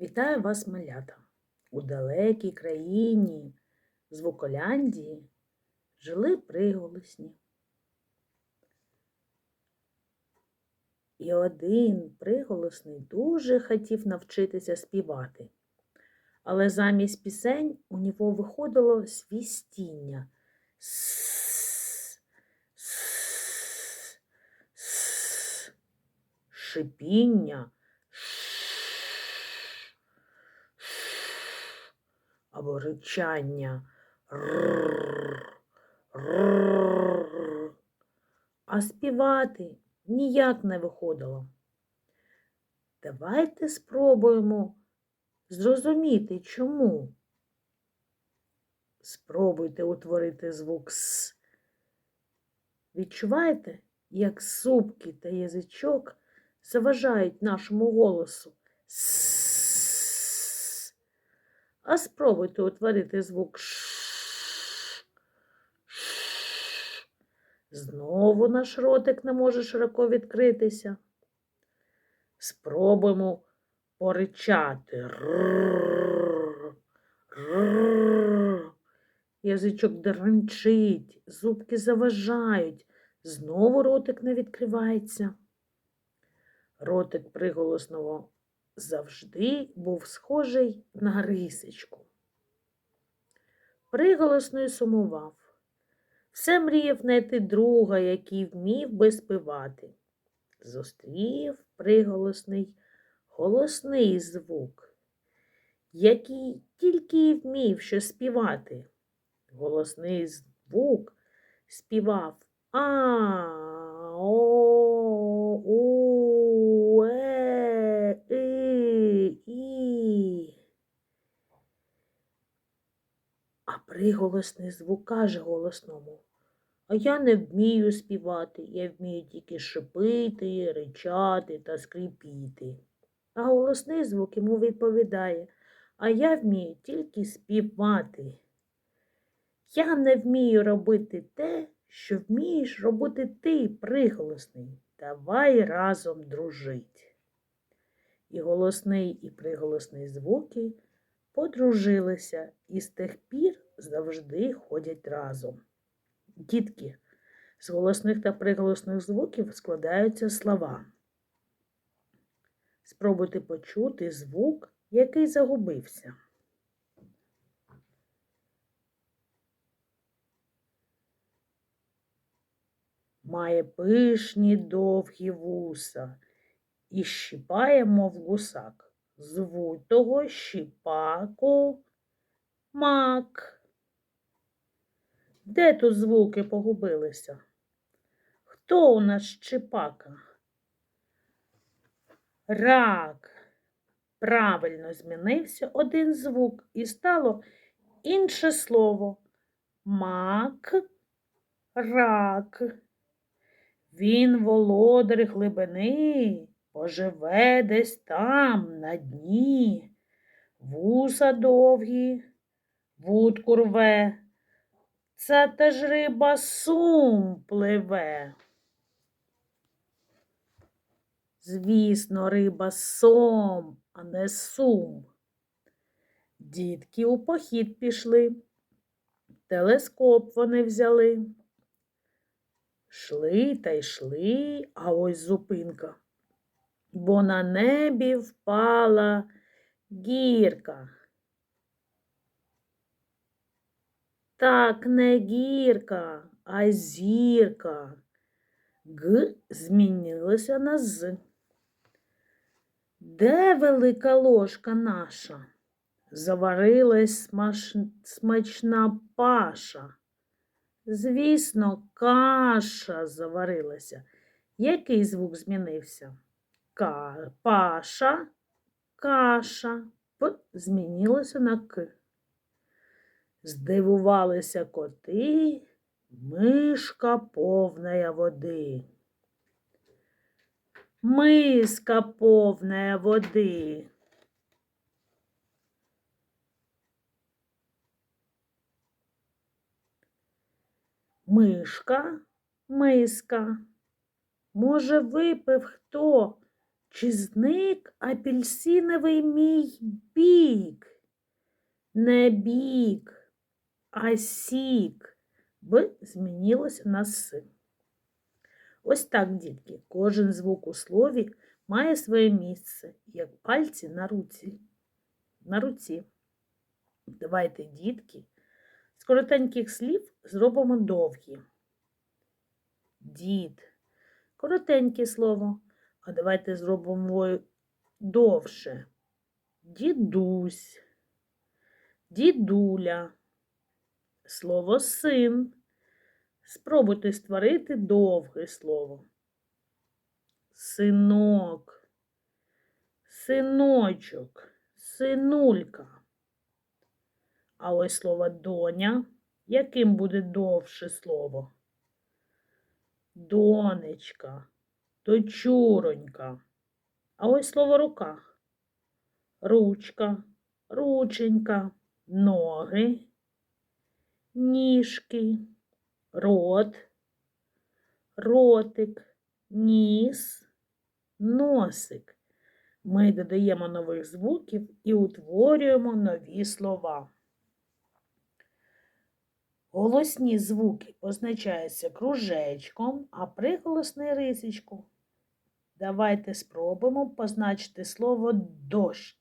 Вітаю вас, малята! У далекій країні Звуколяндії жили приголосні. І один приголосний дуже хотів навчитися співати. Але замість пісень у нього виходило свістіння. Шипіння. Або ричання. А співати ніяк не виходило. Давайте спробуємо зрозуміти, чому. Спробуйте утворити звук С. Відчуваєте, як зубки та язичок заважають нашому голосу? С. А спробуйте утворити звук Ш. Знову наш ротик не може широко відкритися. Спробуємо поричати. Язичок деренчить, зубки заважають. Знову ротик не відкривається. Ротик приголосного завжди був схожий на рисечку. Приголосно сумував. Все мріяв знайти друга, який вмів би співати. Зустрів приголосний голосний звук, який тільки й вмів що співати. Голосний звук співав а о у е и і. А приголосний звук каже голосному. А я не вмію співати, я вмію тільки шипити, ричати та скрипіти. А голосний звук йому відповідає, а я вмію тільки співати. Я не вмію робити те, що вмієш робити ти, приголосний. Давай разом дружить. І голосний, і приголосний звуки подружилися і з тих пір завжди ходять разом. Дітки, з голосних та приголосних звуків складаються слова. Спробуйте почути звук, який загубився. Має пишні довгі вуса і щіпає, мов гусак. Звуть того щіпаку мак. Де тут звуки погубилися? Хто у нас щіпака? Рак. Правильно змінився один звук і стало інше слово. Мак, рак. Він володар глибини, поживе десь там, на дні, вуса довгі, вудку рве, це теж риба сум пливе. Звісно, риба сом, а не сум. Дітки у похід пішли, телескоп вони взяли. Шли та йшли, а ось зупинка, бо на небі впала гірка. Так не гірка, а зірка. Г змінилося на з. Де велика ложка наша? Заварилась смаш... смачна паша. Звісно, каша заварилася. Який звук змінився? Ка, паша, каша. П змінилося на К. Здивувалися коти, мишка повная води. Миска повная води. Мишка, миска. Може, випив хто Чи зник апельсиновий мій бік? Не бік, а сік. Б змінилося на С. Ось так, дітки, кожен звук у слові має своє місце, як пальці на руці. На руці. Давайте, дітки, з коротеньких слів зробимо довгі. Дід. Коротеньке слово. А давайте зробимо довше. Дідусь, дідуля, слово син. Спробуйте створити довге слово. Синок, синочок, синулька. А ось слово доня. Яким буде довше слово? Донечка, дочуронька. А ось слово рука. Ручка, рученька, ноги, ніжки, рот, ротик, ніс, носик. Ми додаємо нових звуків і утворюємо нові слова. Голосні звуки позначаються кружечком, а приголосний рисочку. Давайте спробуємо позначити слово дощ.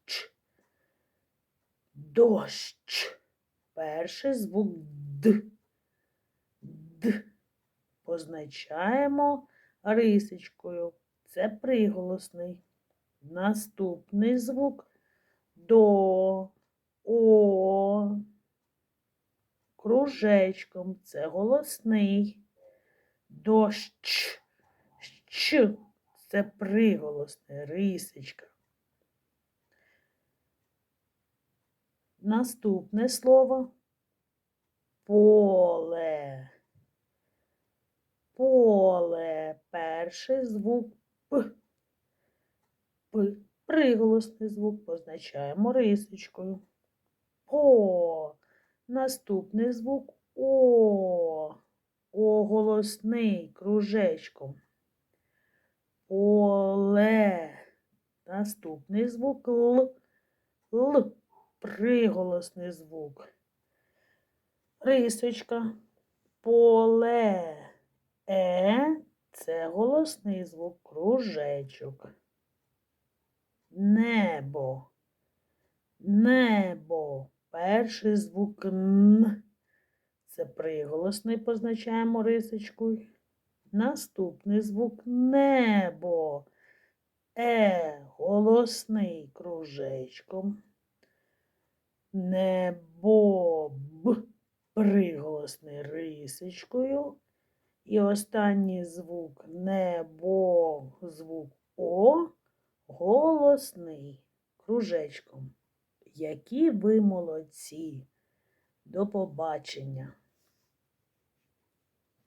Дощ. Перший звук Д. Д. Позначаємо рисочкою. Це приголосний. Наступний звук До. О. Кружечком. Це голосний. Дощ. Щ. Це приголосне, рисочка. Наступне слово поле. Поле. Перший звук П. П. Приголосний звук позначаємо рисочкою. По. Наступний звук О. О голосний кружечком. Поле. Наступний звук Л. Л. Приголосний звук. Рисочка. Поле. Е. Це голосний звук. Кружечок. Небо. Небо. Перший звук Н. Це приголосний позначаємо рисочкою. Наступний звук небо. Е голосний кружечком. Небо Б приголосний рисочкою. І останній звук небо, звук О голосний кружечком. Які ви молодці! До побачення!